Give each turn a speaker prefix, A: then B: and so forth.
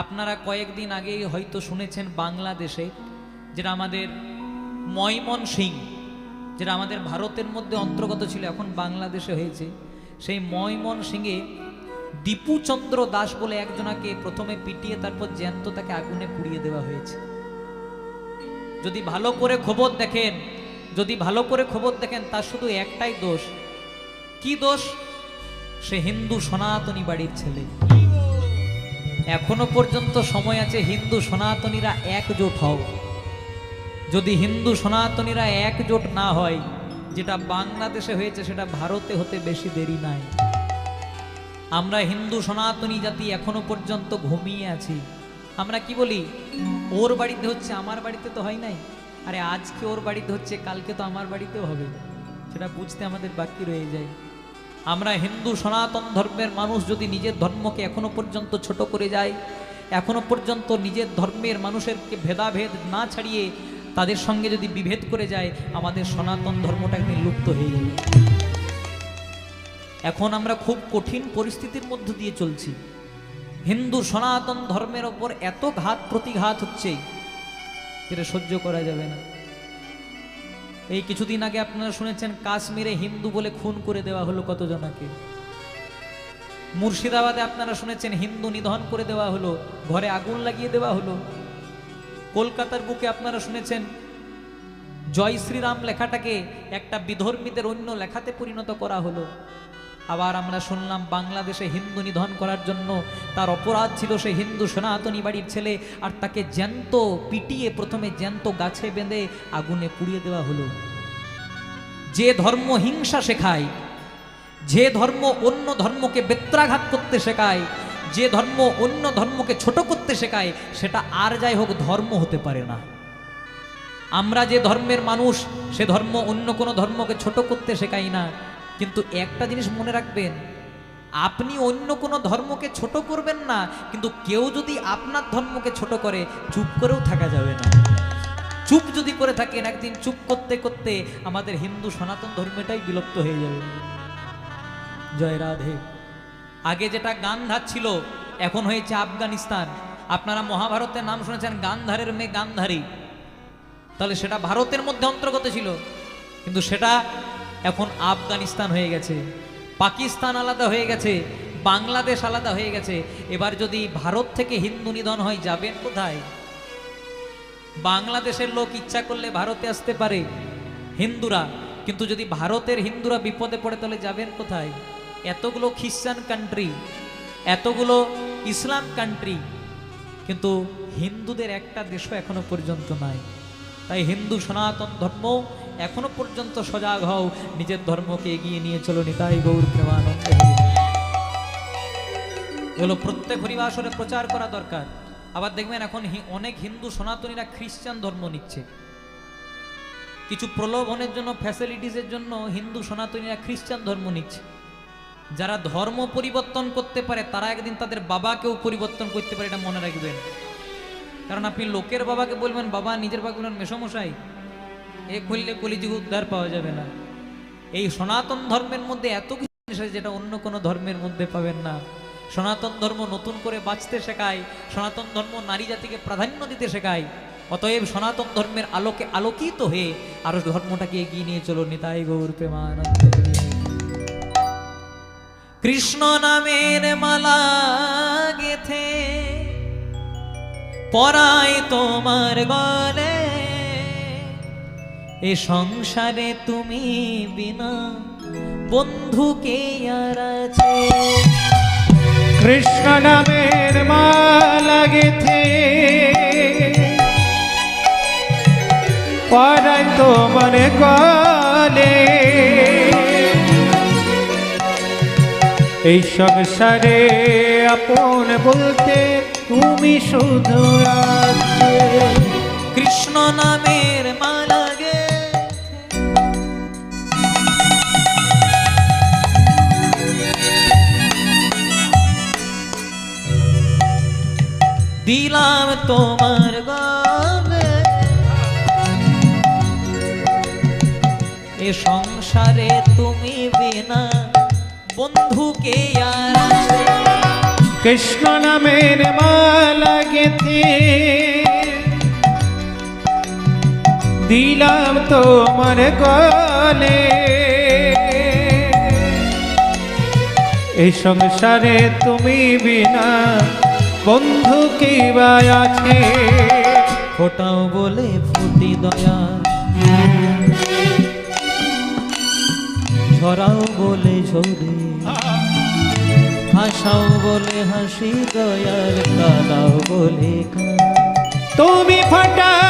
A: আপনারা কয়েকদিন আগেই হয়তো শুনেছেন বাংলাদেশে, যেটা আমাদের ময়মন সিং যেটা আমাদের ভারতের মধ্যে অন্তর্গত ছিল, এখন বাংলাদেশে হয়েছে। সেই ময়মন সিংয়ে দীপুচন্দ্র দাস বলে একজনাকে প্রথমে পিটিয়ে, তারপর জ্যান্ত তাকে আগুনে পুড়িয়ে দেওয়া হয়েছে। যদি ভালো করে খবর দেখেন, যদি ভালো করে খবর দেখেন, তার শুধু একটাই দোষ। কি দোষ? সে হিন্দু সনাতনী বাড়ির ছেলে। এখনও পর্যন্ত সময় আছে হিন্দু সনাতনীরা একজোট হও। যদি হিন্দু সনাতনীরা একজোট না হয়, যেটা বাংলাদেশে হয়েছে, সেটা ভারতে হতে বেশি দেরি নাই। আমরা হিন্দু সনাতনী জাতি এখনও পর্যন্ত ঘুমিয়ে আছি। আমরা কি বলি? ওর বাড়িতে হচ্ছে আমার বাড়িতে তো হয় নাই? আরে আজকে ওর বাড়িতে হচ্ছে, কালকে তো আমার বাড়িতেও হবে। সেটা বুঝতে আমাদের বাকি রয়ে যায়। আমরা হিন্দু সনাতন ধর্মের মানুষ যদি নিজের ধর্মকে এখনও পর্যন্ত ছোট করে যায় এখনও পর্যন্ত নিজের ধর্মের মানুষেরকে ভেদাভেদ না ছাড়িয়ে তাদের সঙ্গে যদি বিভেদ করে যায়, আমাদের সনাতন ধর্মটা একদিন লুপ্ত হয়ে যাবে। এখন আমরা খুব কঠিন পরিস্থিতির মধ্য দিয়ে চলছি। হিন্দু সনাতন ধর্মের ওপর এত ঘাত প্রতিঘাত হচ্ছে যেটা সহ্য করা যাবে না। এই কিছুদিন আগে আপনারা শুনেছেন, কাশ্মীরে হিন্দু বলে খুন করে দেওয়া হলো কতজনাকে? মুর্শিদাবাদে আপনারা শুনেছেন, হিন্দু নিধন করে দেওয়া হলো, ঘরে আগুন লাগিয়ে দেওয়া হলো। কলকাতার বুকে আপনারা শুনেছেন, জয় শ্রীরাম লেখাটাকে একটা বিধর্মীদের অন্য লেখাতে পরিণত করা হলো। আবার আমরা শুনলাম বাংলাদেশে হিন্দু নিধন করার জন্য তার অপরাধ ছিল সে হিন্দু সনাতনী বাড়ির ছেলে আর তাকে জ্যান্ত পিটিয়ে প্রথমে জ্যান্ত গাছে বেঁধে আগুনে পুড়িয়ে দেওয়া হলো। যে ধর্ম হিংসা শেখায়, যে ধর্ম অন্য ধর্মকে বেত্রাঘাত করতে শেখায়, যে ধর্ম অন্য ধর্মকে ছোট করতে শেখায়, সেটা আর যাই হোক ধর্ম হতে পারে না। আমরা যে ধর্মের মানুষ, সে ধর্ম অন্য কোনো ধর্মকে ছোট করতে শেখাই না। কিন্তু একটা জিনিস মনে রাখবেন, আপনি অন্য কোনো ধর্মকে ছোট করবেন না, কিন্তু কেউ যদি আপনার ধর্মকে ছোট করে, চুপ করেও থাকা যাবে না। চুপ যদি করে থাকেন, একদিন চুপ করতে করতে আমাদের হিন্দু সনাতন ধর্মটাই বিলুপ্ত হয়ে যাবে। জয় রাধে। আগে যেটা গান্ধার ছিল, এখন হয়েছে আফগানিস্তান। আপনারা মহাভারতের নাম শুনেছেন, গান্ধারের মেয়ে গান্ধারী। তাহলে সেটা ভারতের মধ্যে অন্তর্গত ছিল, কিন্তু সেটা এখন আফগানিস্তান হয়ে গেছে, পাকিস্তান আলাদা হয়ে গেছে, বাংলাদেশ আলাদা হয়ে গেছে। এবার যদি ভারত থেকে হিন্দু নিধন হয়, যাবেন কোথায়? বাংলাদেশের লোক ইচ্ছা করলে ভারতে আসতে পারে, হিন্দুরা। কিন্তু যদি ভারতের হিন্দুরা বিপদে পড়ে, তাহলে যাবেন কোথায়? এতগুলো খ্রিস্টান কান্ট্রি এতগুলো ইসলাম কান্ট্রি কিন্তু হিন্দুদের একটা দেশও এখনও পর্যন্ত নাই। তাই হিন্দু সনাতন ধর্ম এখনও পর্যন্ত সজাগ হও, নিজের ধর্মকে এগিয়ে নিয়ে চলো নিতাই গৌর প্রেমানন্দ। এগুলো প্রত্যেক হরিবাসরে প্রচার করা দরকার। আবার দেখবেন এখন অনেক হিন্দু সনাতনীরা খ্রিস্টান ধর্ম নিচ্ছে। কিছু প্রলোভনের জন্য, ফ্যাসিলিটিসের জন্য হিন্দু সনাতনীরা খ্রিস্টান ধর্ম নিচ্ছে। যারা ধর্ম পরিবর্তন করতে পারে, তারা একদিন তাদের বাবাকেও পরিবর্তন করতে পারে, এটা মনে রাখবেন। কারণ আপনি লোকের বাবাকে বলবেন, বাবা, নিজের বাবা বলবেন মেসমশাই। এ খুললে কলিযুগ উদ্ধার পাওয়া যাবে না। এই সনাতন ধর্মের মধ্যে এত কিছু জিনিস আছে যেটা অন্য কোনো ধর্মের মধ্যে পাবেন না। সনাতন ধর্ম নতুন করে বাঁচতে শেখায়, সনাতন ধর্ম নারী জাতিকে প্রাধান্য দিতে শেখায়। অতএব সনাতন ধর্মের আলোকে আলোকিত হয়ে আরও ধর্মটাকে এগিয়ে নিয়ে চলো নিতাই গৌর প্রেমানন্দ। কৃষ্ণ নামের মালা গেথে পরায় তোমার গলে এ সংসারে তুমি বিনা বন্ধুকে আর আছে।
B: কৃষ্ণ নামের মালা গেথে পরাই তোমার গলে এই সংসারে আপন বলতে তুমি শুধু
A: কৃষ্ণ নামের মালা দিলাম তোমার গলে এ সংসারে তুমি বিনা বন্ধুকে আর?
B: কৃষ্ণ নামের মালা গেথে দিলাম তোমার গলে এই সংসারে তুমি বিনা বন্ধু কি বা আছে?
A: ফোটাও বলে ফুটি দয়া। ঝরাও বলে ঝরে। হাসাও বলে হাসি, দয়ার কাদাও বলে।
B: তুমি ফাটা